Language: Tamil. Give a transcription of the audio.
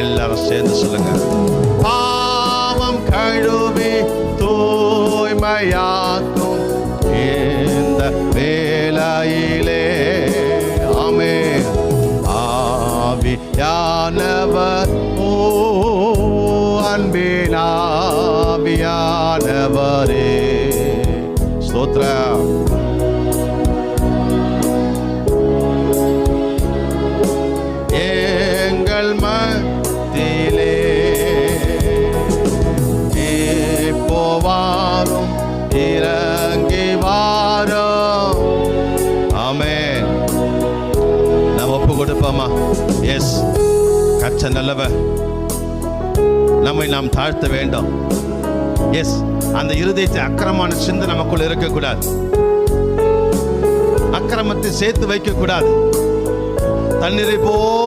எல்லாரும் சேர்ந்து சொல்லுங்க. பாவம் கழுவி தூய்மையாக்கும் இந்த வேலையிலே ஆமே ஆவியானவர் ஓ அன்பினாவியானவரே ஸ்தோத்திரம். இறங்கி வாரும். ஆமே நாம் ஒப்பு கொடுப்போமா? எஸ் கச்ச நல்லவ நம்மை நாம் தாழ்த்த வேண்டும். எஸ் அந்த இருதயத்தை அக்கிரமான சிந்து நமக்குள் இருக்கக்கூடாது. அக்கிரமத்தை சேர்த்து வைக்கக்கூடாது. தண்ணீரை போ